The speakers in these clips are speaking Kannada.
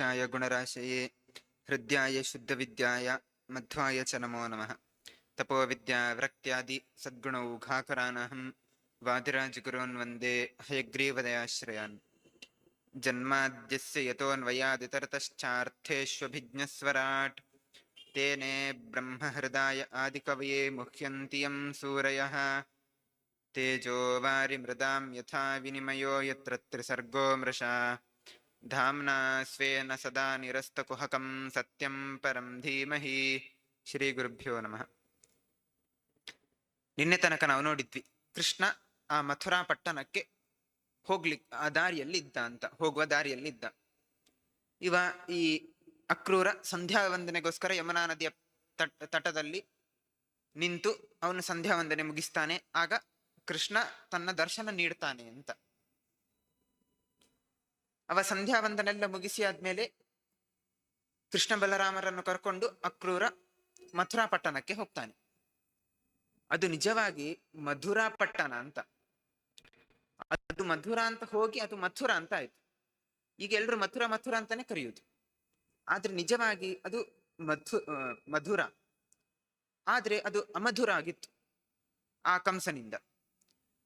गुणराशाय गुणराशये, हृद्याय शुद्धविद्याय, मध्वाय च नमो नम। तपो तपोविद्या व्रक्त्यादि सद्गुणौघाकरानहं वादिराजगुरोन्वन्दे हयग्रीवदयाश्रयान्। जन्माद्यस्य यतोऽन्वयादितरतश्चार्थेष्वभिज्ञस्वराट्। तेने ब्रह्महृदाय आदिकवये मुह्यन्तियं सूरयः। तेजो वारिमृदां यथा विनिमयो यत्र त्रिसर्गो मृषा। धाम्ना स्वेन सदा निरस्तकुहकं सत्यं परं धीमहि ಶ್ರೀಗುರುಭ್ಯೋ ನಮಃ ನಿನ್ನೆ ತನಕ ನಾವು ನೋಡಿದ್ವಿ ಕೃಷ್ಣ ಆ ಮಥುರಾ ಪಟ್ಟಣಕ್ಕೆ ಹೋಗ್ಲಿ ಆ ದಾರಿಯಲ್ಲಿ ಇದ್ದ ಅಂತ ಹೋಗುವ ದಾರಿಯಲ್ಲಿ ಇದ್ದ ಇವ ಈ ಅಕ್ರೂರ ಸಂಧ್ಯಾ ವಂದನೆಗೋಸ್ಕರ ಯಮುನಾ ನದಿಯ ತಟ್ ತಟದಲ್ಲಿ ನಿಂತು ಅವನು ಸಂಧ್ಯಾ ವಂದನೆ ಮುಗಿಸ್ತಾನೆ ಆಗ ಕೃಷ್ಣ ತನ್ನ ದರ್ಶನ ನೀಡ್ತಾನೆ ಅಂತ ಅವ ಸಂಧ್ಯಾ ವಂದನೆಲ್ಲ ಮುಗಿಸಿ ಆದ್ಮೇಲೆ ಕೃಷ್ಣ ಬಲರಾಮರನ್ನು ಕರ್ಕೊಂಡು ಅಕ್ರೂರ ಮಥುರಾ ಪಟ್ಟಣಕ್ಕೆ ಹೋಗ್ತಾನೆ. ಅದು ನಿಜವಾಗಿ ಮಧುರಾ ಪಟ್ಟಣ ಅಂತ. ಅದು ಮಧುರಾ ಅಂತ ಹೋಗಿ ಅದು ಮಥುರಾ ಅಂತ ಆಯ್ತು. ಈಗ ಎಲ್ರು ಮಥುರಾ ಮಥುರಾ ಅಂತಾನೆ ಕರೆಯುವುದು ಆದ್ರೆ ನಿಜವಾಗಿ ಅದು ಮಧು ಮಧುರ. ಆದ್ರೆ ಅದು ಅಮಧುರ ಆಗಿತ್ತು ಆ ಕಂಸನಿಂದ.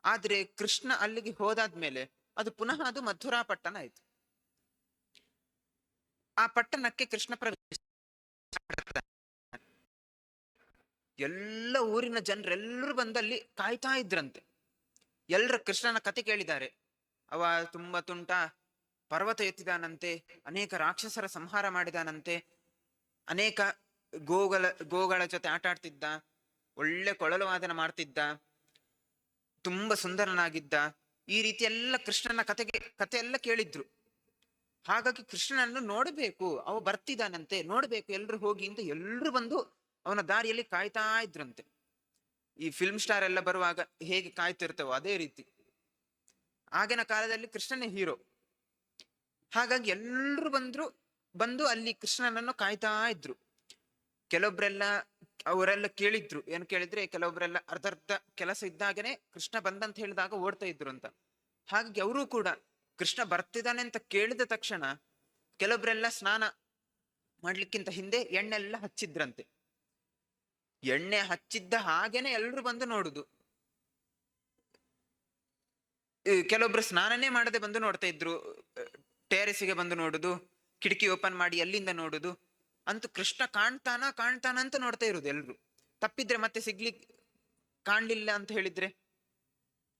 ಆದ್ರೆ ಕೃಷ್ಣ ಅಲ್ಲಿಗೆ ಹೋದಾದ್ಮೇಲೆ ಅದು ಪುನಃ ಅದು ಮಥುರಾ ಪಟ್ಟಣ ಆಯ್ತು. ಆ ಪಟ್ಟಣಕ್ಕೆ ಕೃಷ್ಣ ಪ್ರವೇಶ ಎಲ್ಲ ಊರಿನ ಜನರೆಲ್ಲರೂ ಬಂದಲ್ಲಿ ಕಾಯ್ತಾ ಇದ್ರಂತೆ. ಎಲ್ಲರ ಕೃಷ್ಣನ ಕತೆ ಕೇಳಿದ್ದಾರೆ. ಅವ ತುಂಬಾ ತುಂಟ, ಪರ್ವತ ಎತ್ತಿದಾನಂತೆ, ಅನೇಕ ರಾಕ್ಷಸರ ಸಂಹಾರ ಮಾಡಿದಾನಂತೆ, ಅನೇಕ ಗೋಗಳ ಗೋಗಳ ಜೊತೆ ಆಟ ಆಡ್ತಿದ್ದ, ಒಳ್ಳೆ ಕೊಳಲು ವಾದನ ಮಾಡ್ತಿದ್ದ, ತುಂಬಾ ಸುಂದರನಾಗಿದ್ದ, ಈ ರೀತಿ ಎಲ್ಲ ಕೃಷ್ಣನ ಕತೆಗೆ ಕತೆ ಎಲ್ಲ ಕೇಳಿದ್ರು. ಹಾಗಾಗಿ ಕೃಷ್ಣನನ್ನು ನೋಡಬೇಕು, ಅವ ಬರ್ತಿದ್ದಾನಂತೆ ನೋಡ್ಬೇಕು, ಎಲ್ರು ಹೋಗಿ ಅಂತ ಎಲ್ರು ಬಂದು ಅವನ ದಾರಿಯಲ್ಲಿ ಕಾಯ್ತಾ ಇದ್ರಂತೆ. ಈ ಫಿಲ್ಮ್ ಸ್ಟಾರ್ ಎಲ್ಲ ಬರುವಾಗ ಹೇಗೆ ಕಾಯ್ತಿರ್ತವೋ ಅದೇ ರೀತಿ. ಆಗಿನ ಕಾಲದಲ್ಲಿ ಕೃಷ್ಣನೇ ಹೀರೋ ಹಾಗಾಗಿ ಎಲ್ರು ಬಂದ್ರು, ಬಂದು ಅಲ್ಲಿ ಕೃಷ್ಣನನ್ನು ಕಾಯ್ತಾ ಇದ್ರು. ಕೆಲವೊಬ್ರೆಲ್ಲ, ಅವರೆಲ್ಲ ಕೇಳಿದ್ರು. ಏನು ಕೇಳಿದ್ರೆ ಕೆಲವೊಬ್ರೆಲ್ಲ ಅರ್ಧ ಕೆಲಸ ಇದ್ದಾಗನೆ ಕೃಷ್ಣ ಬಂದಂತ ಹೇಳಿದಾಗ ಓಡ್ತಾ ಇದ್ರು ಅಂತ. ಹಾಗಾಗಿ ಅವರು ಕೂಡ ಕೃಷ್ಣ ಬರ್ತಿದ್ದಾನೆ ಅಂತ ಕೇಳಿದ ತಕ್ಷಣ ಕೆಲವೊಬ್ರೆಲ್ಲ ಸ್ನಾನ ಮಾಡ್ಲಿಕ್ಕಿಂತ ಹಿಂದೆ ಎಣ್ಣೆ ಎಲ್ಲ ಹಚ್ಚಿದ್ರಂತೆ. ಎಣ್ಣೆ ಹಚ್ಚಿದ್ದ ಹಾಗೇನೆ ಎಲ್ರು ಬಂದು ನೋಡುದು. ಕೆಲವೊಬ್ರು ಸ್ನಾನನೇ ಮಾಡದೆ ಬಂದು ನೋಡ್ತಾ ಇದ್ರು. ಟೇರೆಸಿಗೆ ಬಂದು ನೋಡುದು, ಕಿಟಕಿ ಓಪನ್ ಮಾಡಿ ಅಲ್ಲಿಂದ ನೋಡುದು ಅಂತೂ ಕೃಷ್ಣ ಕಾಣ್ತಾನ ಕಾಣ್ತಾನ ಅಂತ ನೋಡ್ತಾ ಇರುದು ಎಲ್ರು. ತಪ್ಪಿದ್ರೆ ಮತ್ತೆ ಸಿಗ್ಲಿ ಕಾಣ್ಲಿಲ್ಲ ಅಂತ ಹೇಳಿದ್ರೆ?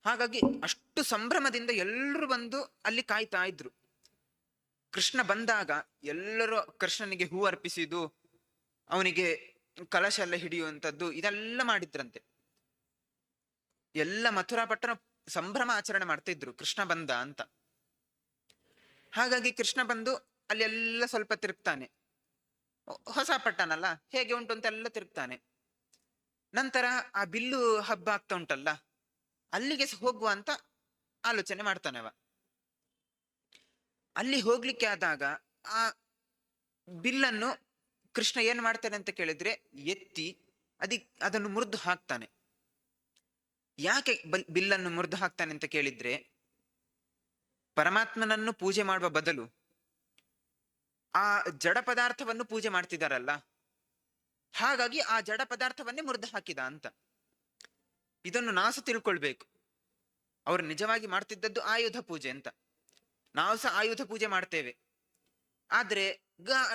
ಹಾಗಾಗಿ ಅಷ್ಟು ಸಂಭ್ರಮದಿಂದ ಎಲ್ಲರೂ ಬಂದು ಅಲ್ಲಿ ಕಾಯ್ತಾ ಇದ್ರು. ಕೃಷ್ಣ ಬಂದಾಗ ಎಲ್ಲರೂ ಕೃಷ್ಣನಿಗೆ ಹೂ ಅರ್ಪಿಸಿದ್ದು, ಅವನಿಗೆ ಕಲಶ ಎಲ್ಲ ಹಿಡಿಯುವಂಥದ್ದು ಇದೆಲ್ಲ ಮಾಡಿದ್ರಂತೆ. ಎಲ್ಲ ಮಥುರಾ ಪಟ್ಟಣ ಸಂಭ್ರಮ ಆಚರಣೆ ಮಾಡ್ತಾ ಇದ್ರು ಕೃಷ್ಣ ಬಂದ ಅಂತ. ಹಾಗಾಗಿ ಕೃಷ್ಣ ಬಂದು ಅಲ್ಲಿ ಎಲ್ಲ ಸ್ವಲ್ಪ ತಿರುಗ್ತಾನೆ. ಹೊಸ ಪಟ್ಟನಲ್ಲ ಅಲ್ಲ ಹೇಗೆ ಉಂಟು ಅಂತೆಲ್ಲ ತಿರುಗ್ತಾನೆ. ನಂತರ ಆ ಬಿಲ್ಲು ಹಬ್ಬ ಆಗ್ತಾ ಉಂಟಲ್ಲ ಅಲ್ಲಿಗೆ ಹೋಗುವ ಅಂತ ಆಲೋಚನೆ ಮಾಡ್ತಾನೆ ಅವ. ಅಲ್ಲಿ ಹೋಗ್ಲಿಕ್ಕೆ ಆದಾಗ ಆ ಬಿಲ್ಲನ್ನು ಕೃಷ್ಣ ಏನ್ ಮಾಡ್ತಾನೆ ಅಂತ ಕೇಳಿದ್ರೆ ಎತ್ತಿ ಅದಿ ಅದನ್ನು ಮುರಿದು ಹಾಕ್ತಾನೆ. ಯಾಕೆ ಬಲ್- ಬಿಲ್ಲನ್ನು ಮುರಿದು ಹಾಕ್ತಾನೆ ಅಂತ ಕೇಳಿದ್ರೆ ಪರಮಾತ್ಮನನ್ನು ಪೂಜೆ ಮಾಡುವ ಬದಲು ಆ ಜಡ ಪದಾರ್ಥವನ್ನು ಪೂಜೆ ಮಾಡ್ತಿದಾರಲ್ಲ, ಹಾಗಾಗಿ ಆ ಜಡ ಪದಾರ್ಥವನ್ನೇ ಮುರಿದು ಹಾಕಿದ ಅಂತ. ಇದನ್ನು ನಾವು ಸಹ ತಿಳ್ಕೊಳ್ಬೇಕು. ಅವರು ನಿಜವಾಗಿ ಮಾಡ್ತಿದ್ದದ್ದು ಆಯುಧ ಪೂಜೆ ಅಂತ. ನಾವು ಸಹ ಆಯುಧ ಪೂಜೆ ಮಾಡ್ತೇವೆ. ಆದ್ರೆ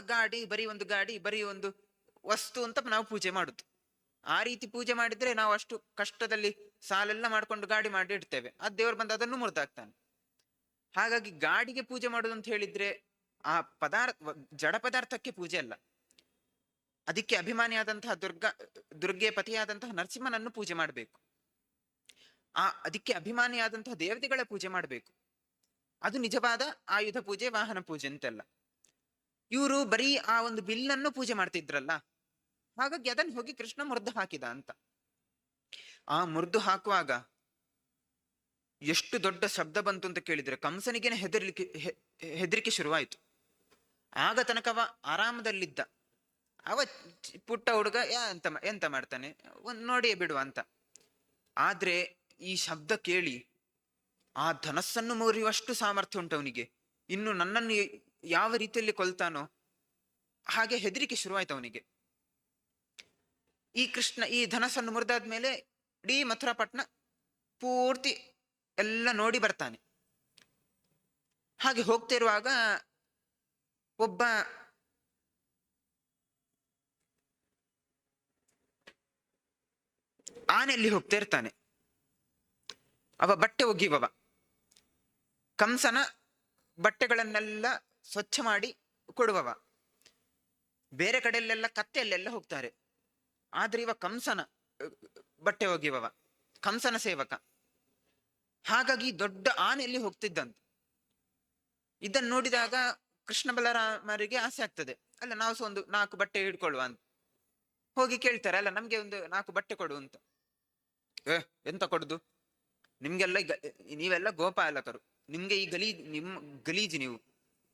ಗಾಡಿ, ಬರೀ ಒಂದು ಗಾಡಿ, ಬರೀ ಒಂದು ವಸ್ತು ಅಂತ ನಾವು ಪೂಜೆ ಮಾಡುದು. ಆ ರೀತಿ ಪೂಜೆ ಮಾಡಿದ್ರೆ ನಾವು ಅಷ್ಟು ಕಷ್ಟದಲ್ಲಿ ಸಾಲೆಲ್ಲ ಮಾಡ್ಕೊಂಡು ಗಾಡಿ ಮಾಡಿ ಇಡ್ತೇವೆ. ಆ ದೇವರು ಬಂದು ಅದನ್ನು ಮುರಿದಾಕ್ತಾನೆ. ಹಾಗಾಗಿ ಗಾಡಿಗೆ ಪೂಜೆ ಮಾಡೋದು ಅಂತ ಹೇಳಿದ್ರೆ ಆ ಪದಾರ್ಥ ಜಡ ಪದಾರ್ಥಕ್ಕೆ ಪೂಜೆ ಅಲ್ಲ. ಅದಕ್ಕೆ ಅಭಿಮಾನಿಯಾದಂತಹ ದುರ್ಗಾ ದುರ್ಗೆ ಪತಿಯಾದಂತಹ ನರಸಿಂಹನನ್ನು ಪೂಜೆ ಮಾಡಬೇಕು. ಆ, ಅದಕ್ಕೆ ಅಭಿಮಾನಿಯಾದಂತಹ ದೇವತೆಗಳ ಪೂಜೆ ಮಾಡಬೇಕು. ಅದು ನಿಜವಾದ ಆಯುಧ ಪೂಜೆ, ವಾಹನ ಪೂಜೆ ಅಂತೆಲ್ಲ. ಇವರು ಬರೀ ಆ ಒಂದು ಬಿಲ್ಲನ್ನು ಪೂಜೆ ಮಾಡ್ತಿದ್ರಲ್ಲ, ಹಾಗಾಗಿ ಅದನ್ನು ಹೋಗಿ ಕೃಷ್ಣ ಮುರಿದು ಹಾಕಿದ ಅಂತ. ಆ ಮುರಿದು ಹಾಕುವಾಗ ಎಷ್ಟು ದೊಡ್ಡ ಶಬ್ದ ಬಂತು ಅಂತ ಕೇಳಿದ್ರೆ ಕಂಸನಿಗೇನೆ ಹೆದರ್ಲಿಕ್ಕೆ ಹೆದರಿಕೆ ಶುರುವಾಯಿತು. ಆಗ ತನಕವ ಆರಾಮದಲ್ಲಿದ್ದ. ಅವ ಪುಟ್ಟ ಹುಡುಗ ಎಂತ ಎಂತ ಮಾಡ್ತಾನೆ? ಒಂದ್ ನೋಡಿಯೇ ಬಿಡುವ ಅಂತ. ಆದ್ರೆ ಈ ಶಬ್ದ ಕೇಳಿ ಆ ಧನಸ್ಸನ್ನು ಮುರಿಯುವಷ್ಟು ಸಾಮರ್ಥ್ಯ ಉಂಟು ಅವನಿಗೆ. ಇನ್ನು ನನ್ನನ್ನು ಯಾವ ರೀತಿಯಲ್ಲಿ ಕೊಲ್ತಾನೋ ಹಾಗೆ ಹೆದರಿಕೆ ಶುರುವಾಯ್ತು ಅವನಿಗೆ. ಈ ಕೃಷ್ಣ, ಈ ಧನಸ್ಸನ್ನು ಮುರಿದಾದ್ಮೇಲೆ ಇಡೀ ಮಥುರಾಪಟ್ನ ಪೂರ್ತಿ ಎಲ್ಲ ನೋಡಿ ಬರ್ತಾನೆ. ಹಾಗೆ ಹೋಗ್ತಿರುವಾಗ ಒಬ್ಬ ಆನೆಯಲ್ಲಿ ಹೋಗ್ತಾ ಇರ್ತಾನೆ. ಅವ ಬಟ್ಟೆ ಒಗಿವವ ಕಂಸನ ಬಟ್ಟೆಗಳನ್ನೆಲ್ಲ ಸ್ವಚ್ಛ ಮಾಡಿ ಕೊಡುವವ. ಬೇರೆ ಕಡೆಯಲ್ಲೆಲ್ಲ ಕತ್ತೆಯಲ್ಲೆಲ್ಲ ಹೋಗ್ತಾರೆ. ಆದ್ರೆ ಇವ ಕಂಸನ ಬಟ್ಟೆ ಒಗಿವವ ಕಂಸನ ಸೇವಕ. ಹಾಗಾಗಿ ದೊಡ್ಡ ಆನೆಯಲ್ಲಿ ಹೋಗ್ತಿದ್ದಂತ. ಇದನ್ನು ನೋಡಿದಾಗ ಕೃಷ್ಣ ಬಲರಾಮರಿಗೆ ಆಸೆ ಆಗ್ತದೆ. ಅಲ್ಲ, ನಾವು ಸಹ ಒಂದು ನಾಲ್ಕು ಬಟ್ಟೆ ಹಿಡ್ಕೊಳ್ಳುವ ಅಂತ. ಹೋಗಿ ಕೇಳ್ತಾರೆ, ಅಲ್ಲ, ನಮ್ಗೆ ಒಂದು ನಾಲ್ಕು ಬಟ್ಟೆ ಕೊಡು ಅಂತ. ಏ, ಎಂತ ಕೊಡುದು? ನಿಮ್ಗೆಲ್ಲ ನೀವೆಲ್ಲ ಗೋಪಾಲಕರು. ನಿಮ್ಗೆ ಈ ಗಲೀಜ್ ನಿಮ್ ಗಲೀಜ್ ನೀವು.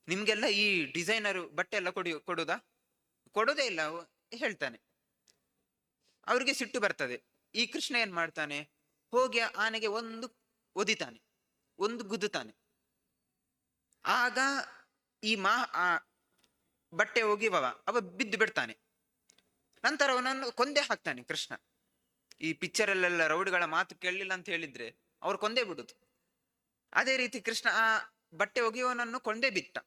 ನಿಮ್ಗೆಲ್ಲ ಈ ಡಿಸೈನರ್ ಬಟ್ಟೆ ಎಲ್ಲ ಕೊಡಿ, ಕೊಡುದಾ? ಕೊಡೋದೇ ಇಲ್ಲ ಹೇಳ್ತಾನೆ. ಅವ್ರಿಗೆ ಸಿಟ್ಟು ಬರ್ತದೆ. ಈ ಕೃಷ್ಣ ಏನ್ ಮಾಡ್ತಾನೆ? ಹೋಗಿ ಆನೆಗೆ ಒಂದು ಒದಿತಾನೆ. ಒಂದು ಗುದ್ದುತಾನೆ ಆಗ ಈ ಮಾ, ಆ ಬಟ್ಟೆ ಒಗಿವವ ಅವ ಬಿದ್ದು ಬಿಡ್ತಾನೆ. ನಂತರ ಅವನನ್ನು ಕೊಂದೇ ಹಾಕ್ತಾನೆ ಕೃಷ್ಣ. ಈ ಪಿಕ್ಚರಲ್ಲೆಲ್ಲ ರೌಡಿಗಳ ಮಾತು ಕೇಳಲಿಲ್ಲ ಅಂತ ಹೇಳಿದ್ರೆ ಅವ್ರು ಕೊಂದೇ ಬಿಡುದು. ಅದೇ ರೀತಿ ಕೃಷ್ಣ ಆ ಬಟ್ಟೆ ಒಗೆಯುವನನ್ನು ಕೊಂದೇ ಬಿಟ್ಟ.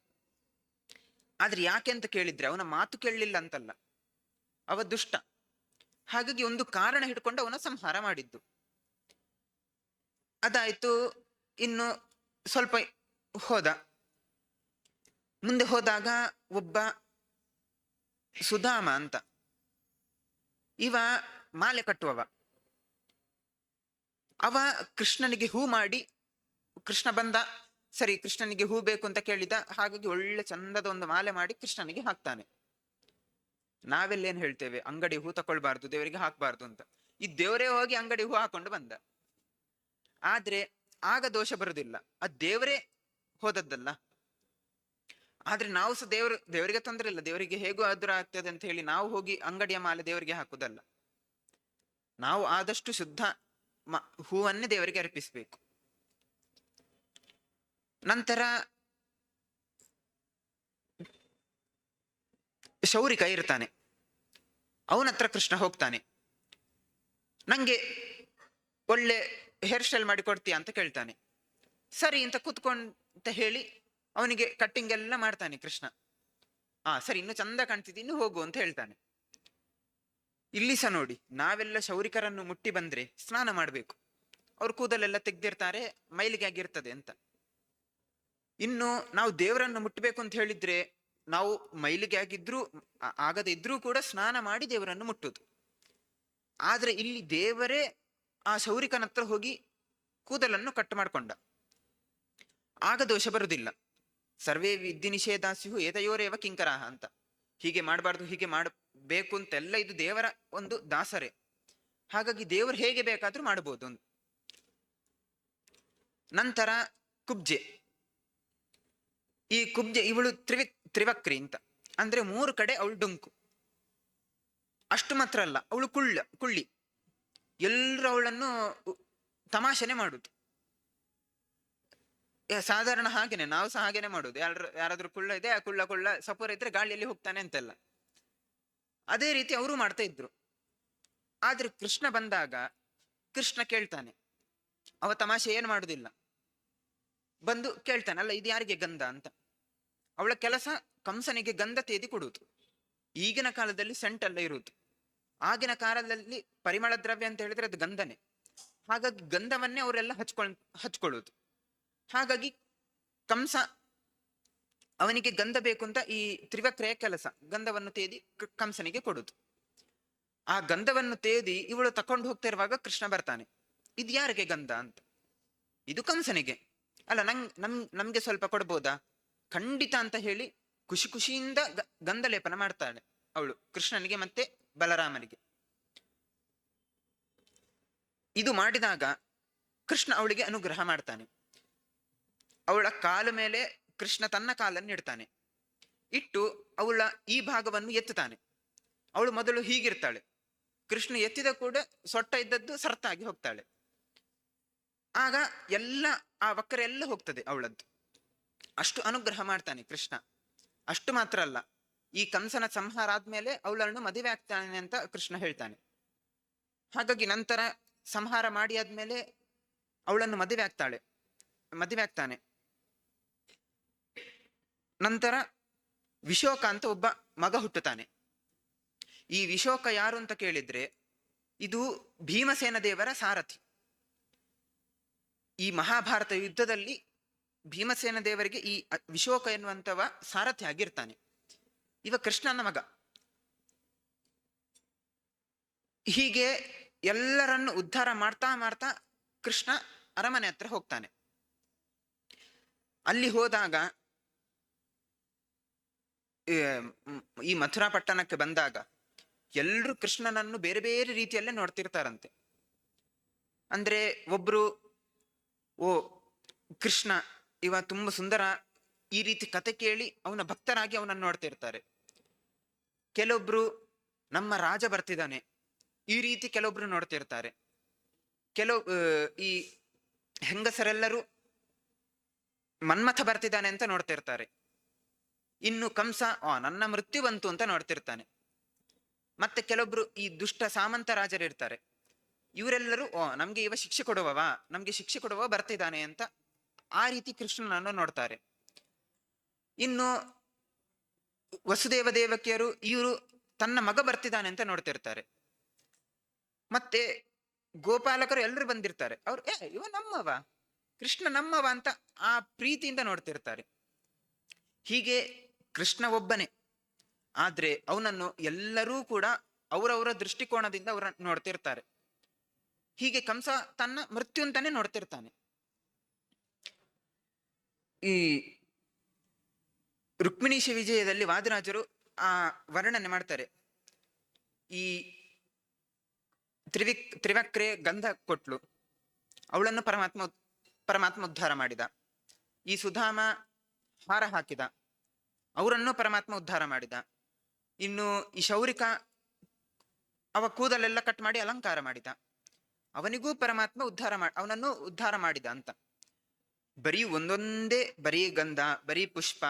ಆದ್ರೆ ಯಾಕೆ ಅಂತ ಕೇಳಿದ್ರೆ ಅವನ ಮಾತು ಕೇಳಲಿಲ್ಲ ಅಂತಲ್ಲ. ಅವ ದುಷ್ಟ. ಹಾಗಾಗಿ ಒಂದು ಕಾರಣ ಹಿಡ್ಕೊಂಡು ಅವನ ಸಂಹಾರ ಮಾಡಿದ್ದು. ಅದಾಯ್ತು. ಇನ್ನು ಸ್ವಲ್ಪ ಹೋದ. ಮುಂದೆ ಹೋದಾಗ ಒಬ್ಬ ಸುಧಾಮ ಅಂತ. ಇವ ಮಾಲೆ ಕಟ್ಟುವವ. ಅವ ಕೃಷ್ಣನಿಗೆ ಹೂ ಮಾಡಿ, ಕೃಷ್ಣ ಬಂದ, ಸರಿ ಕೃಷ್ಣನಿಗೆ ಹೂ ಬೇಕು ಅಂತ ಕೇಳಿದ, ಹಾಗಾಗಿ ಒಳ್ಳೆ ಚಂದದ ಒಂದು ಮಾಲೆ ಮಾಡಿ ಕೃಷ್ಣನಿಗೆ ಹಾಕ್ತಾನೆ. ನಾವೆಲ್ಲೇನ್ ಹೇಳ್ತೇವೆ? ಅಂಗಡಿ ಹೂ ತಕೊಳ್ಬಾರ್ದು, ದೇವರಿಗೆ ಹಾಕ್ಬಾರ್ದು ಅಂತ. ಈ ದೇವರೇ ಹೋಗಿ ಅಂಗಡಿ ಹೂ ಹಾಕೊಂಡು ಬಂದ. ಆದ್ರೆ ಆಗ ದೋಷ ಬರುದಿಲ್ಲ. ಆ ದೇವರೇ ಹೋದದ್ದಲ್ಲ. ಆದ್ರೆ ನಾವು ಸಹ ದೇವರು, ದೇವರಿಗೆ ತೊಂದರೆ ಇಲ್ಲ. ದೇವರಿಗೆ ಹೇಗೂ ಆದ್ರೂ ಆಗ್ತದೆ ಅಂತ ಹೇಳಿ ನಾವು ಹೋಗಿ ಅಂಗಡಿಯ ಮಾಲೆ ದೇವರಿಗೆ ಹಾಕುದಲ್ಲ. ನಾವು ಆದಷ್ಟು ಶುದ್ಧ ಹೂವನ್ನೇ ದೇವರಿಗೆ ಅರ್ಪಿಸಬೇಕು. ನಂತರ ಶೌರಿಕ ಇರ್ತಾನೆ. ಅವನತ್ರ ಕೃಷ್ಣ ಹೋಗ್ತಾನೆ. ನಂಗೆ ಒಳ್ಳೆ ಹೇರ್ ಸ್ಟೈಲ್ ಮಾಡಿ ಕೊಡ್ತೀಯ ಅಂತ ಕೇಳ್ತಾನೆ. ಸರಿ ಅಂತ ಕೂತ್ಕೊಂತ ಹೇಳಿ ಅವನಿಗೆ ಕಟ್ಟಿಂಗ್ ಎಲ್ಲ ಮಾಡ್ತಾನೆ ಕೃಷ್ಣ. ಆ, ಸರಿ, ಇನ್ನು ಚಂದ ಕಾಣ್ತಿದ್ದಿ ಇನ್ನು ಹೋಗು ಅಂತ ಹೇಳ್ತಾನೆ. ಇಲ್ಲಿ ಸಹ ನೋಡಿ, ನಾವೆಲ್ಲ ಶೌರಿಕರನ್ನು ಮುಟ್ಟಿ ಬಂದ್ರೆ ಸ್ನಾನ ಮಾಡಬೇಕು. ಅವ್ರ ಕೂದಲೆಲ್ಲ ತೆಗ್ದಿರ್ತಾರೆ, ಮೈಲಿಗೆ ಆಗಿರ್ತದೆ ಅಂತ. ಇನ್ನು ನಾವು ದೇವರನ್ನು ಮುಟ್ಟಬೇಕು ಅಂತ ಹೇಳಿದ್ರೆ, ನಾವು ಮೈಲಿಗೆ ಆಗಿದ್ರು ಆಗದಿದ್ರೂ ಕೂಡ ಸ್ನಾನ ಮಾಡಿ ದೇವರನ್ನು ಮುಟ್ಟುದು ಆದ್ರೆ ಇಲ್ಲಿ ದೇವರೇ ಆ ಶೌರಿಕನ ಹತ್ರ ಹೋಗಿ ಕೂದಲನ್ನು ಕಟ್ ಮಾಡ್ಕೊಂಡ. ಆಗ ದೋಷ ಬರುವುದಿಲ್ಲ. ಸರ್ವೇ ವಿದ್ಯೆ ನಿಷೇಧಾಸ್ಯು ಏತಯೋರೇವ ಕಿಂಕರಾಹ ಅಂತ. ಹೀಗೆ ಮಾಡಬಾರ್ದು, ಹೀಗೆ ಮಾಡಬೇಕು ಅಂತೆಲ್ಲ ಇದು ದೇವರ ಒಂದು ದಾಸರೇ. ಹಾಗಾಗಿ ದೇವರು ಹೇಗೆ ಬೇಕಾದ್ರೂ ಮಾಡಬಹುದು ಒಂದು. ನಂತರ ಕುಬ್ಜೆ. ಈ ಕುಬ್ಜೆ ಇವಳು ತ್ರಿವಿ, ತ್ರಿವಕ್ರಿ ಅಂತ. ಅಂದ್ರೆ ಮೂರು ಕಡೆ ಅವಳು ಡೊಂಕು. ಅಷ್ಟು ಮಾತ್ರ ಅಲ್ಲ, ಅವಳು ಕುಳ್ಳ, ಕುಳ್ಳಿ. ಎಲ್ಲರೂ ಅವಳನ್ನು ತಮಾಷೆನೆ ಮಾಡುದು. ಸಾಧಾರಣ ಹಾಗೇನೆ, ನಾವು ಸಹ ಹಾಗೇನೆ ಮಾಡುದು. ಯಾರು ಯಾರಾದ್ರೂ ಕುಳ್ಳ ಇದೆ, ಆ ಕುಳ್ಳ ಕುಳ್ಳ ಸಪೂರ ಇದ್ರೆ ಗಾಳಿಯಲ್ಲಿ ಹೋಗ್ತಾನೆ ಅಂತೆಲ್ಲ. ಅದೇ ರೀತಿ ಅವರು ಮಾಡ್ತಾ ಇದ್ರು. ಆದ್ರೆ ಕೃಷ್ಣ ಬಂದಾಗ ಕೃಷ್ಣ ಕೇಳ್ತಾನೆ, ಅವ ತಮಾಷೆ ಏನು ಮಾಡುದಿಲ್ಲ? ಬಂದು ಕೇಳ್ತಾನೆ, ಅಲ್ಲ, ಇದು ಯಾರಿಗೆ ಗಂಧ? ಅಂತ. ಅವಳ ಕೆಲಸ ಕಂಸನಿಗೆ ಗಂಧ ತೇದಿ ಕೊಡುವುದು. ಈಗಿನ ಕಾಲದಲ್ಲಿ ಸೆಂಟ್ ಅಲ್ಲ ಇರುವುದು. ಆಗಿನ ಕಾಲದಲ್ಲಿ ಪರಿಮಳ ದ್ರವ್ಯ ಅಂತ ಹೇಳಿದ್ರೆ ಅದು ಗಂಧನೆ. ಹಾಗಾಗಿ ಗಂಧವನ್ನೇ ಅವರೆಲ್ಲ ಹಚ್ಕೊಳ್, ಹಚ್ಕೊಳ್ಳುವುದು. ಹಾಗಾಗಿ ಕಂಸ ಅವನಿಗೆ ಗಂಧ ಬೇಕು ಅಂತ ಈ ತ್ರಿವಕ್ರೆಯ ಕೆಲಸ, ಗಂಧವನ್ನು ತೇದಿ ಕಂಸನಿಗೆ ಕೊಡುದು. ಆ ಗಂಧವನ್ನು ತೇದಿ ಇವಳು ತಕೊಂಡು ಹೋಗ್ತಾ ಇರುವಾಗ ಕೃಷ್ಣ ಬರ್ತಾನೆ. ಇದು ಯಾರಿಗೆ ಗಂಧ? ಅಂತ. ಇದು ಕಂಸನಿಗೆ. ಅಲ್ಲ, ನಂಗ್, ನಮ್, ನಮ್ಗೆ ಸ್ವಲ್ಪ ಕೊಡ್ಬೋದಾ? ಖಂಡಿತ ಅಂತ ಹೇಳಿ ಖುಷಿ ಖುಷಿಯಿಂದ ಗಂಧ ಲೇಪನ ಮಾಡ್ತಾಳೆ ಅವಳು, ಕೃಷ್ಣನಿಗೆ ಮತ್ತೆ ಬಲರಾಮನಿಗೆ. ಇದು ಮಾಡಿದಾಗ ಕೃಷ್ಣ ಅವಳಿಗೆ ಅನುಗ್ರಹ ಮಾಡ್ತಾನೆ. ಅವಳ ಕಾಲು ಮೇಲೆ ಕೃಷ್ಣ ತನ್ನ ಕಾಲನ್ನು ಇಡ್ತಾನೆ ಇಟ್ಟು ಅವಳ ಈ ಭಾಗವನ್ನು ಎತ್ತುತ್ತಾನೆ. ಅವಳು ಮೊದಲು ಹೀಗಿರ್ತಾಳೆ. ಕೃಷ್ಣ ಎತ್ತಿದ ಕೂಡ ಸೊಟ್ಟ ಇದ್ದದ್ದು ಸರ್ತಾಗಿ ಹೋಗ್ತಾಳೆ. ಆಗ ಎಲ್ಲ, ಆ ವಕ್ರ ಎಲ್ಲ ಹೋಗ್ತದೆ ಅವಳದ್ದು. ಅಷ್ಟು ಅನುಗ್ರಹ ಮಾಡ್ತಾನೆ ಕೃಷ್ಣ. ಅಷ್ಟು ಮಾತ್ರ ಅಲ್ಲ. ಈ ಕಂಸನ ಸಂಹಾರ ಆದ್ಮೇಲೆ ಅವಳನ್ನು ಮದುವೆ ಆಗ್ತಾನೆ ಅಂತ ಕೃಷ್ಣ ಹೇಳ್ತಾನೆ. ಹಾಗಾಗಿ ನಂತರ ಸಂಹಾರ ಮಾಡಿ ಆದ್ಮೇಲೆ ಅವಳನ್ನು ಮದುವೆ ಆಗ್ತಾಳೆ. ಮದುವೆ ಆಗ್ತಾನೆ. ನಂತರ ವಿಶೋಕ ಅಂತ ಒಬ್ಬ ಮಗ ಹುಟ್ಟುತ್ತಾನೆ. ಈ ವಿಶೋಕ ಯಾರು ಅಂತ ಕೇಳಿದ್ರೆ ಇದು ಭೀಮಸೇನ ದೇವರ ಸಾರಥಿ. ಈ ಮಹಾಭಾರತ ಯುದ್ಧದಲ್ಲಿ ಭೀಮಸೇನ ದೇವರಿಗೆ ಈ ವಿಶೋಕ ಎನ್ನುವಂತವ ಸಾರಥಿ ಆಗಿರ್ತಾನೆ. ಇವ ಕೃಷ್ಣನ ಮಗ. ಹೀಗೆ ಎಲ್ಲರನ್ನು ಉದ್ಧಾರ ಮಾಡ್ತಾ ಮಾಡ್ತಾ ಕೃಷ್ಣ ಅರಮನೆ ಹತ್ರ ಹೋಗ್ತಾನೆ. ಅಲ್ಲಿ ಹೋದಾಗ ಈ ಮಥುರಾ ಪಟ್ಟಣಕ್ಕೆ ಬಂದಾಗ ಎಲ್ಲರೂ ಕೃಷ್ಣನನ್ನು ಬೇರೆ ಬೇರೆ ರೀತಿಯಲ್ಲೇ ನೋಡ್ತಿರ್ತಾರಂತೆ. ಅಂದ್ರೆ ಒಬ್ರು, ಓ, ಕೃಷ್ಣ ಇವ ತುಂಬಾ ಸುಂದರ ಈ ರೀತಿ ಕತೆ ಕೇಳಿ ಅವನ ಭಕ್ತರಾಗಿ ಅವನನ್ನು ನೋಡ್ತಿರ್ತಾರೆ. ಕೆಲವೊಬ್ರು ನಮ್ಮ ರಾಜ ಬರ್ತಿದ್ದಾನೆ, ಈ ರೀತಿ ಕೆಲವೊಬ್ರು ನೋಡ್ತಿರ್ತಾರೆ. ಕೆಲವು ಈ ಹೆಂಗಸರೆಲ್ಲರೂ ಮನ್ಮಥ ಬರ್ತಿದ್ದಾನೆ ಅಂತ ನೋಡ್ತಿರ್ತಾರೆ. ಇನ್ನು ಕಂಸ, ಆ, ನನ್ನ ಮೃತ್ಯು ಬಂತು ಅಂತ ನೋಡ್ತಿರ್ತಾನೆ. ಮತ್ತೆ ಕೆಲವೊಬ್ರು ಈ ದುಷ್ಟ ಸಾಮಂತ ರಾಜರಿರ್ತಾರೆ ಇವರೆಲ್ಲರೂ, ಓ, ನಮ್ಗೆ ಇವ ಶಿಕ್ಷೆ ಕೊಡುವವ, ನಮ್ಗೆ ಶಿಕ್ಷೆ ಕೊಡುವ ಬರ್ತಿದ್ದಾನೆ ಅಂತ ಆ ರೀತಿ ಕೃಷ್ಣನನ್ನು ನೋಡ್ತಾರೆ. ಇನ್ನು ವಸುದೇವ ದೇವಕಿಯರು, ಇವರು ತನ್ನ ಮಗ ಬರ್ತಿದ್ದಾನೆ ಅಂತ ನೋಡ್ತಿರ್ತಾರೆ. ಮತ್ತೆ ಗೋಪಾಲಕರು ಎಲ್ಲರೂ ಬಂದಿರ್ತಾರೆ. ಅವ್ರು, ಏ, ಇವ ನಮ್ಮವ, ಕೃಷ್ಣ ನಮ್ಮವ ಅಂತ ಆ ಪ್ರೀತಿಯಿಂದ ನೋಡ್ತಿರ್ತಾರೆ. ಹೀಗೆ ಕೃಷ್ಣ ಒಬ್ಬನೇ. ಆದ್ರೆ ಅವನನ್ನು ಎಲ್ಲರೂ ಕೂಡ ಅವರವರ ದೃಷ್ಟಿಕೋನದಿಂದ ಅವರ ನೋಡ್ತಿರ್ತಾರೆ. ಹೀಗೆ ಕಂಸ ತನ್ನ ಮೃತ್ಯು ಅಂತಾನೆ ನೋಡ್ತಿರ್ತಾನೆ. ಈ ರುಕ್ಮಿಣೀಶ ವಿಜಯದಲ್ಲಿ ವಾದರಾಜರು ಆ ವರ್ಣನೆ ಮಾಡ್ತಾರೆ. ಈ ತ್ರಿವಿಕ್, ತ್ರಿವಕ್ರೆ ಗಂಧ ಕೊಟ್ಲು. ಅವಳನ್ನು ಪರಮಾತ್ಮ ಪರಮಾತ್ಮ ಉದ್ಧಾರ ಮಾಡಿದ. ಈ ಸುಧಾಮ ಹಾರ ಹಾಕಿದ. ಅವರನ್ನು ಪರಮಾತ್ಮ ಉದ್ಧಾರ ಮಾಡಿದ. ಇನ್ನು ಈ ಶೌರಿಕ ಅವ ಕೂದಲೆಲ್ಲ ಕಟ್ ಮಾಡಿ ಅಲಂಕಾರ ಮಾಡಿದ. ಅವನಿಗೂ ಪರಮಾತ್ಮ ಉದ್ಧಾರ ಮಾಡಿ ಅವನನ್ನು ಉದ್ಧಾರ ಮಾಡಿದ ಅಂತ. ಬರೀ ಒಂದೊಂದೇ ಬರೀ ಗಂಧ, ಬರೀ ಪುಷ್ಪ,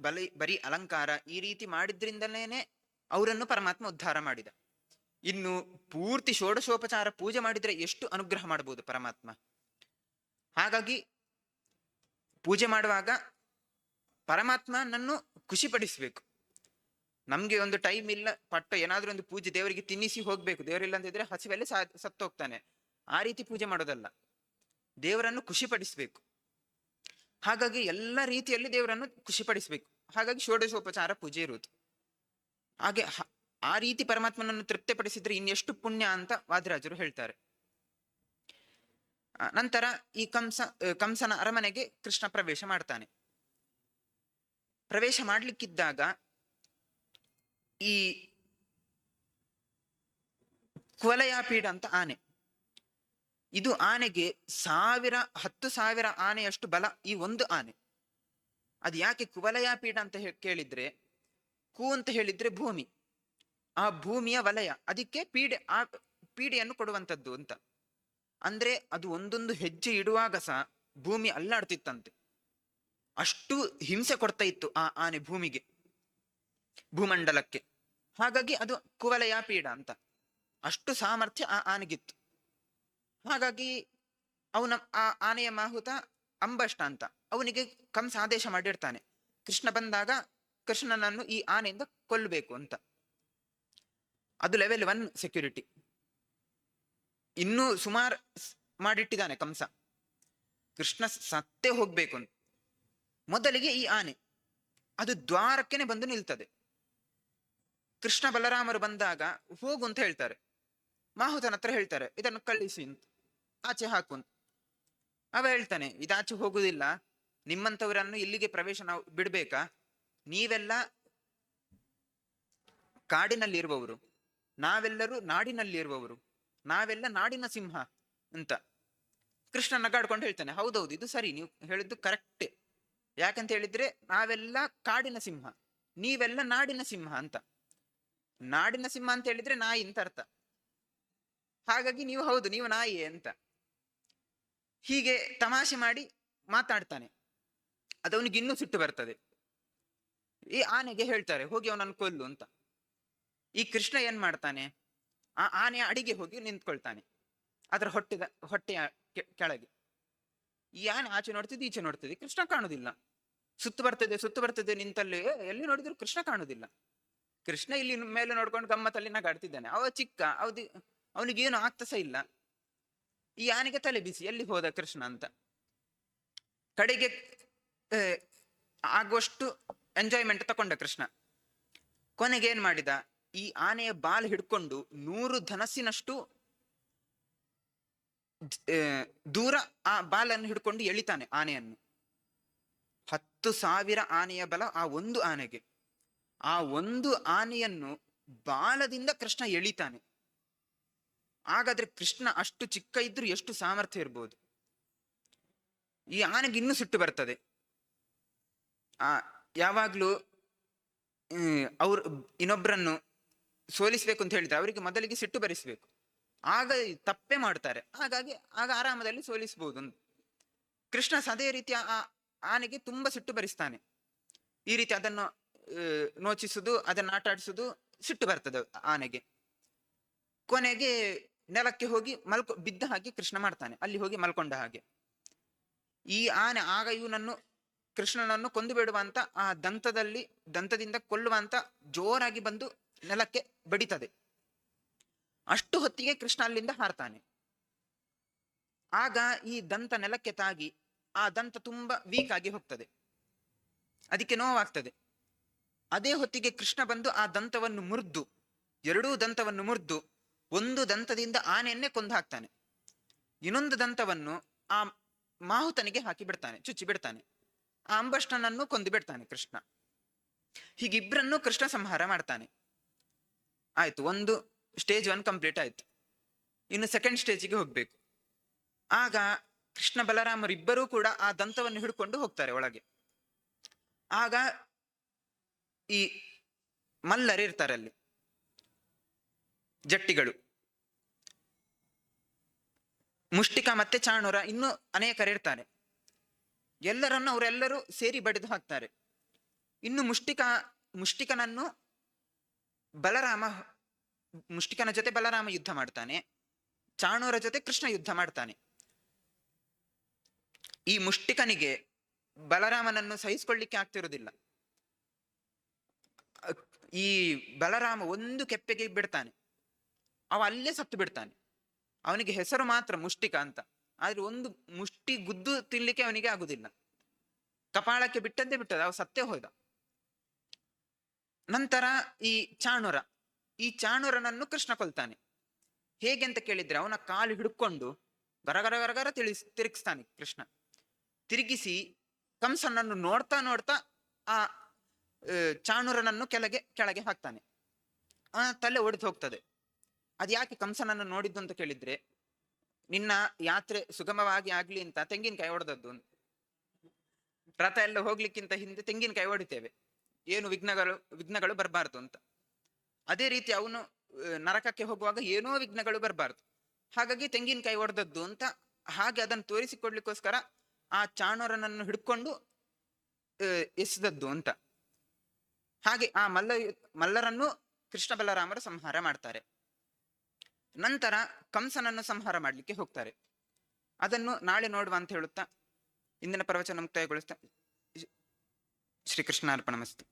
ಬಲಿ, ಬರೀ ಅಲಂಕಾರ ಈ ರೀತಿ ಮಾಡಿದ್ರಿಂದಲೇನೆ ಅವರನ್ನು ಪರಮಾತ್ಮ ಉದ್ಧಾರ ಮಾಡಿದ. ಇನ್ನು ಪೂರ್ತಿ ಷೋಡಶೋಪಚಾರ ಪೂಜೆ ಮಾಡಿದ್ರೆ ಎಷ್ಟು ಅನುಗ್ರಹ ಮಾಡಬಹುದು ಪರಮಾತ್ಮ? ಹಾಗಾಗಿ ಪೂಜೆ ಮಾಡುವಾಗ ಪರಮಾತ್ಮನನ್ನು ಖುಷಿಪಡಿಸ್ಬೇಕು. ನಮ್ಗೆ ಒಂದು ಟೈಮ್ ಇಲ್ಲ, ಪಟ್ಟ ಏನಾದ್ರೂ ಒಂದು ಪೂಜೆ ದೇವರಿಗೆ ತಿನ್ನಿಸಿ ಹೋಗ್ಬೇಕು. ದೇವರಿಲ್ಲ ಅಂತಿದ್ರೆ ಹಸಿವೆಲ್ಲ ಸಾ, ಸತ್ತೋಗ್ತಾನೆ. ಆ ರೀತಿ ಪೂಜೆ ಮಾಡೋದಲ್ಲ. ದೇವರನ್ನು ಖುಷಿಪಡಿಸ್ಬೇಕು. ಹಾಗಾಗಿ ಎಲ್ಲ ರೀತಿಯಲ್ಲಿ ದೇವರನ್ನು ಖುಷಿಪಡಿಸ್ಬೇಕು. ಹಾಗಾಗಿ ಷೋಡಶೋಪಚಾರ ಪೂಜೆ ಇರುವುದು. ಹಾಗೆ ಆ ರೀತಿ ಪರಮಾತ್ಮನನ್ನು ತೃಪ್ತಿಪಡಿಸಿದ್ರೆ ಇನ್ನೆಷ್ಟು ಪುಣ್ಯ ಅಂತ ವಾದಿರಾಜರು ಹೇಳ್ತಾರೆ. ನಂತರ ಈ ಕಂಸ, ಕಂಸನ ಅರಮನೆಗೆ ಕೃಷ್ಣ ಪ್ರವೇಶ ಮಾಡ್ತಾನೆ. ಪ್ರವೇಶ ಮಾಡಲಿಕ್ಕಿದ್ದಾಗ ಈ ಕುವಲಯಾಪೀಡ ಅಂತ ಆನೆ. ಇದು ಆನೆಗೆ ಸಾವಿರ, ಹತ್ತು ಸಾವಿರ ಆನೆಯಷ್ಟು ಬಲ ಈ ಒಂದು ಆನೆ. ಅದು ಯಾಕೆ ಕುವಲಯಾಪೀಡ ಅಂತ ಕೇಳಿದ್ರೆ, ಕು ಅಂತ ಹೇಳಿದ್ರೆ ಭೂಮಿ. ಆ ಭೂಮಿಯ ವಲಯ, ಅದಕ್ಕೆ ಪೀಡೆ, ಆ ಪೀಡೆಯನ್ನು ಕೊಡುವಂತದ್ದು ಅಂತ. ಅಂದ್ರೆ ಅದು ಒಂದೊಂದು ಹೆಜ್ಜೆ ಇಡುವಾಗ ಸಹ ಭೂಮಿ ಅಲ್ಲಾಡ್ತಿತ್ತಂತೆ. ಅಷ್ಟು ಹಿಂಸೆ ಕೊಡ್ತಾ ಇತ್ತು ಆ ಆನೆ ಭೂಮಿಗೆ, ಭೂಮಂಡಲಕ್ಕೆ. ಹಾಗಾಗಿ ಅದು ಕುವಲಯ ಪೀಡ ಅಂತ. ಅಷ್ಟು ಸಾಮರ್ಥ್ಯ ಆ ಆನೆಗಿತ್ತು. ಹಾಗಾಗಿ ಅವನ ಆ ಆನೆಯ ಮಾಹುತ ಅಂಬಷ್ಟ ಅಂತ. ಅವನಿಗೆ ಕಂಸ ಆದೇಶ ಮಾಡಿರ್ತಾನೆ. ಕೃಷ್ಣ ಬಂದಾಗ ಕೃಷ್ಣನನ್ನು ಈ ಆನೆಯಿಂದ ಕೊಲ್ಲಬೇಕು ಅಂತ. ಅದು ಲೆವೆಲ್ ಒನ್ ಸೆಕ್ಯೂರಿಟಿ ಇನ್ನೂ ಸುಮಾರು ಮಾಡಿಟ್ಟಿದ್ದಾನೆ ಕಂಸ. ಕೃಷ್ಣ ಸತ್ತೇ ಹೋಗ್ಬೇಕು ಅಂತ. ಮೊದಲಿಗೆ ಈ ಆನೆ. ಅದು ದ್ವಾರಕ್ಕೆನೆ ಬಂದು ನಿಲ್ತದೆ. ಕೃಷ್ಣ ಬಲರಾಮರು ಬಂದಾಗ, ಹೋಗು ಅಂತ ಹೇಳ್ತಾರೆ. ಮಾಹುತನ ಹತ್ರ ಹೇಳ್ತಾರೆ, ಇದನ್ನು ಕಳಿಸಿ ಅಂತ. ಆಚೆ ಹಾಕು ಅಂತ. ಅವ ಹೇಳ್ತಾನೆ, ಇದಾಚೆ ಹೋಗುದಿಲ್ಲ. ನಿಮ್ಮಂಥವರನ್ನು ಇಲ್ಲಿಗೆ ಪ್ರವೇಶ ನಾವು ಬಿಡ್ಬೇಕಾ? ನೀವೆಲ್ಲ ಕಾಡಿನಲ್ಲಿರುವವರು. ನಾವೆಲ್ಲರೂ ನಾಡಿನಲ್ಲಿರುವವರು. ನಾವೆಲ್ಲ ನಾಡಿನ ಸಿಂಹ ಅಂತ. ಕೃಷ್ಣ ನಗಾಡ್ಕೊಂಡು ಹೇಳ್ತಾನೆ, ಹೌದೌದು, ಇದು ಸರಿ, ನೀವು ಹೇಳಿದ್ದು ಕರೆಕ್ಟೇ. ಯಾಕಂತ ಹೇಳಿದ್ರೆ ನಾವೆಲ್ಲ ಕಾಡಿನ ಸಿಂಹ, ನೀವೆಲ್ಲ ನಾಡಿನ ಸಿಂಹ ಅಂತ. ನಾಡಿನ ಸಿಂಹ ಅಂತ ಹೇಳಿದ್ರೆ ನಾಯಿ ಅಂತ ಅರ್ಥ. ಹಾಗಾಗಿ ನೀವು ಹೌದು, ನೀವು ನಾಯಿ ಅಂತ. ಹೀಗೆ ತಮಾಷೆ ಮಾಡಿ ಮಾತಾಡ್ತಾನೆ. ಅದವನಿಗೆ ಇನ್ನೂ ಸಿಟ್ಟು ಬರ್ತದೆ. ಈ ಆನೆಗೆ ಹೇಳ್ತಾರೆ, ಹೋಗಿ ಅವನನ್ನು ಕೊಲ್ಲು ಅಂತ. ಈ ಕೃಷ್ಣ ಏನ್ ಮಾಡ್ತಾನೆ? ಆ ಆನೆ ಅಡಿಗೆ ಹೋಗಿ ನಿಂತ್ಕೊಳ್ತಾನೆ. ಅದರ ಹೊಟ್ಟೆದ, ಹೊಟ್ಟೆಯ ಕೆಳಗೆ. ಈ ಆನೆ ಆಚೆ ನೋಡ್ತಿದ್ದು, ಈಚೆ ನೋಡ್ತಿದ್ದೆ. ಕೃಷ್ಣ ಕಾಣುದಿಲ್ಲ. ಸುತ್ತು ಬರ್ತದೆ ಸುತ್ತು ಬರ್ತದೆ ನಿಂತಲ್ಲಿ ಎಲ್ಲಿ ನೋಡಿದ್ರು ಕೃಷ್ಣ ಕಾಣುದಿಲ್ಲ. ಕೃಷ್ಣ ಇಲ್ಲಿ ಮೇಲೆ ನೋಡ್ಕೊಂಡು ಗಮ್ಮತ್ತಲ್ಲಿ ನಗಾಡ್ತಿದ್ದಾನೆ. ಅವ ಚಿಕ್ಕ, ಅವಧಿ, ಅವನಿಗೇನು ಆಗ್ತಸ ಇಲ್ಲ. ಈ ಆನೆಗೆ ತಲೆ ಬಿಸಿ, ಎಲ್ಲಿ ಹೋದ ಕೃಷ್ಣ ಅಂತ. ಕಡೆಗೆ ಆಗುವಷ್ಟು ಎಂಜಾಯ್ಮೆಂಟ್ ತಕೊಂಡ ಕೃಷ್ಣ. ಕೊನೆಗೆ ಏನ್ ಮಾಡಿದ? ಈ ಆನೆಯ ಬಾಲ್ ಹಿಡ್ಕೊಂಡು ನೂರು ಧನಸ್ಸಿನಷ್ಟು ದೂರ ಆ ಬಾಲನ್ನು ಹಿಡ್ಕೊಂಡು ಎಳಿತಾನೆ ಆನೆಯನ್ನು. ಹತ್ತು ಸಾವಿರ ಆನೆಯ ಬಲ ಆ ಒಂದು ಆನೆಗೆ. ಆ ಒಂದು ಆನೆಯನ್ನು ಬಾಲದಿಂದ ಕೃಷ್ಣ ಎಳಿತಾನೆ. ಹಾಗಾದ್ರೆ ಕೃಷ್ಣ ಅಷ್ಟು ಚಿಕ್ಕ ಇದ್ರೂ ಎಷ್ಟು ಸಾಮರ್ಥ್ಯ ಇರ್ಬೋದು? ಈ ಆನೆಗೆ ಇನ್ನೂ ಸಿಟ್ಟು ಬರ್ತದೆ. ಆ, ಯಾವಾಗ್ಲೂ ಅವ್ರು ಇನ್ನೊಬ್ಬರನ್ನು ಸೋಲಿಸ್ಬೇಕು ಅಂತ ಹೇಳಿದ್ರೆ ಅವರಿಗೆ ಮೊದಲಿಗೆ ಸಿಟ್ಟು ಬರಿಸ್ಬೇಕು. ಆಗ ತಪ್ಪೇ ಮಾಡ್ತಾರೆ. ಹಾಗಾಗಿ ಆಗ ಆರಾಮದಲ್ಲಿ ಸೋಲಿಸಬಹುದು ಕೃಷ್ಣ ಅದೇ ರೀತಿ ಆ ಆನೆಗೆ ತುಂಬಾ ಸಿಟ್ಟು ಬರಿಸ್ತಾನೆ. ಈ ರೀತಿ ಅದನ್ನು ನೋಚಿಸುದು, ಅದನ್ನು ಆಟ ಆಡಿಸುದು ಸಿಟ್ಟು ಬರ್ತದೆ ಆನೆಗೆ. ಕೊನೆಗೆ ನೆಲಕ್ಕೆ ಹೋಗಿ ಮಲ್ಕೊ, ಬಿದ್ದ ಹಾಗೆ ಕೃಷ್ಣ ಮಾಡ್ತಾನೆ. ಅಲ್ಲಿ ಹೋಗಿ ಮಲ್ಕೊಂಡ ಹಾಗೆ. ಈ ಆನೆ ಆಗ ಇವನನ್ನು, ಕೃಷ್ಣನನ್ನು ಕೊಂದು ಬಿಡುವಂತ ಆ ದಂತದಲ್ಲಿ, ದಂತದಿಂದ ಕೊಲ್ಲುವಂತ ಜೋರಾಗಿ ಬಂದು ನೆಲಕ್ಕೆ ಬಡಿತದೆ. ಅಷ್ಟು ಹೊತ್ತಿಗೆ ಕೃಷ್ಣ ಅಲ್ಲಿಂದ ಹಾರ್ತಾನೆ. ಆಗ ಈ ದಂತ ನೆಲಕ್ಕೆ ತಾಗಿ ಆ ದಂತ ತುಂಬಾ ವೀಕ್ ಆಗಿ ಹೋಗ್ತದೆ. ಅದಕ್ಕೆ ನೋವಾಗ್ತದೆ. ಅದೇ ಹೊತ್ತಿಗೆ ಕೃಷ್ಣ ಬಂದು ಆ ದಂತವನ್ನು ಮುರಿದು, ಎರಡೂ ದಂತವನ್ನು ಮುರಿದು, ಒಂದು ದಂತದಿಂದ ಆನೆಯನ್ನೇ ಕೊಂದು ಹಾಕ್ತಾನೆ. ಇನ್ನೊಂದು ದಂತವನ್ನು ಆ ಮಾಹುತನಿಗೆ ಹಾಕಿ ಬಿಡ್ತಾನೆ, ಚುಚ್ಚಿ ಬಿಡ್ತಾನೆ. ಆ ಅಂಬಷ್ಟನನ್ನು ಕೊಂದು ಬಿಡ್ತಾನೆ ಕೃಷ್ಣ. ಹೀಗಿಬ್ಬರನ್ನು ಕೃಷ್ಣ ಸಂಹಾರ ಮಾಡ್ತಾನೆ. ಆಯ್ತು, ಒಂದು ಸ್ಟೇಜ್ ಒನ್ ಕಂಪ್ಲೀಟ್ ಆಯ್ತು. ಇನ್ನು ಸೆಕೆಂಡ್ ಸ್ಟೇಜಿಗೆ ಹೋಗ್ಬೇಕು. ಆಗ ಕೃಷ್ಣ ಬಲರಾಮರಿಬ್ಬರೂ ಕೂಡ ಆ ದಂತವನ್ನು ಹಿಡ್ಕೊಂಡು ಹೋಗ್ತಾರೆ ಒಳಗೆ. ಆಗ ಈ ಮಲ್ಲರು ಇರ್ತಾರೆ ಅಲ್ಲಿ. ಜಟ್ಟಿಗಳು. ಮುಷ್ಟಿಕ ಮತ್ತೆ ಚಾಣೂರ ಇನ್ನೂ ಅನೇಕರು ಇರ್ತಾರೆ. ಎಲ್ಲರನ್ನು ಅವರೆಲ್ಲರೂ ಸೇರಿ ಬಡಿದು ಹಾಕ್ತಾರೆ. ಇನ್ನು ಮುಷ್ಟಿಕ, ಮುಷ್ಟಿಕನನ್ನು ಬಲರಾಮ ಮುಷ್ಟಿಕನ ಜೊತೆ ಬಲರಾಮ ಯುದ್ಧ ಮಾಡ್ತಾನೆ, ಚಾಣೂರ ಜೊತೆ ಕೃಷ್ಣ ಯುದ್ಧ ಮಾಡ್ತಾನೆ. ಈ ಮುಷ್ಟಿಕನಿಗೆ ಬಲರಾಮನನ್ನು ಸಹಿಸಿಕೊಳ್ಳಿಕ್ಕೆ ಆಗ್ತಿರೋದಿಲ್ಲ. ಈ ಬಲರಾಮ ಒಂದು ಕೆಪ್ಪೆಗೆ ಬಿಡ್ತಾನೆ. ಅವ ಅಲ್ಲೇ ಸತ್ತು ಬಿಡ್ತಾನೆ. ಅವನಿಗೆ ಹೆಸರು ಮಾತ್ರ ಮುಷ್ಟಿಕ ಅಂತ. ಆದ್ರೆ ಒಂದು ಮುಷ್ಟಿ ಗುದ್ದು ತಿನ್ಲಿಕ್ಕೆ ಅವನಿಗೆ ಆಗುದಿಲ್ಲ. ಕಪಾಳಕ್ಕೆ ಬಿಟ್ಟಂತೆ ಬಿಟ್ಟದ ಅವ ಸತ್ತೇ ಹೋದ. ನಂತರ ಈ ಚಾಣೂರ ಈ ಚಾಣೂರನನ್ನು ಕೃಷ್ಣ ಕೊಲ್ತಾನೆ. ಹೇಗೆ ಅಂತ ಕೇಳಿದ್ರೆ ಅವನ ಕಾಲು ಹಿಡ್ಕೊಂಡು ಗರಗರ ಗರಗರ ತಿಳಿಸ್ ತಿರುಗಿಸ್ತಾನೆ ಕೃಷ್ಣ. ತಿರುಗಿಸಿ ಕಂಸನನ್ನು ನೋಡ್ತಾ ನೋಡ್ತಾ ಆ ಚಾಣೂರನನ್ನು ಕೆಳಗೆ ಕೆಳಗೆ ಹಾಕ್ತಾನೆ. ಆ ತಲೆ ಒಡೆದು ಹೋಗ್ತದೆ. ಅದ್ಯಾಕೆ ಕಂಸನನ್ನು ನೋಡಿದ್ದು ಅಂತ ಕೇಳಿದ್ರೆ, ನಿನ್ನ ಯಾತ್ರೆ ಸುಗಮವಾಗಿ ಆಗ್ಲಿ ಅಂತ ತೆಂಗಿನಕಾಯಿ ಹೊಡೆದದ್ದು ಅಂತ. ರಥ ಎಲ್ಲ ಹೋಗ್ಲಿಕ್ಕಿಂತ ಹಿಂದೆ ತೆಂಗಿನಕಾಯಿ ಹೊಡಿತೇವೆ ಏನು ವಿಘ್ನಗಳು ವಿಘ್ನಗಳು ಬರಬಾರ್ದು ಅಂತ. ಅದೇ ರೀತಿ ಅವನು ನರಕಕ್ಕೆ ಹೋಗುವಾಗ ಏನೋ ವಿಘ್ನಗಳು ಬರಬಾರ್ದು. ಹಾಗಾಗಿ ತೆಂಗಿನಕಾಯಿ ಹೊಡೆದದ್ದು ಅಂತ ಹಾಗೆ ಅದನ್ನು ತೋರಿಸಿಕೊಡ್ಲಿಕ್ಕೋಸ್ಕರ ಆ ಚಾಣೋರನನ್ನು ಹಿಡ್ಕೊಂಡು ಎಸೆದದ್ದು ಅಂತ. ಹಾಗೆ ಆ ಮಲ್ಲ, ಮಲ್ಲರನ್ನು ಕೃಷ್ಣ ಬಲರಾಮರು ಸಂಹಾರ ಮಾಡ್ತಾರೆ. ನಂತರ ಕಂಸನನ್ನು ಸಂಹಾರ ಮಾಡಲಿಕ್ಕೆ ಹೋಗ್ತಾರೆ. ಅದನ್ನು ನಾಳೆ ನೋಡುವ ಅಂತ ಹೇಳುತ್ತಾ, ಇಂದಿನ ಪ್ರವಚನ ಮುಕ್ತಾಯಗೊಳಿಸ್ತಾ ಶ್ರೀಕೃಷ್ಣ ಅರ್ಪಣ ಮಸ್ತು.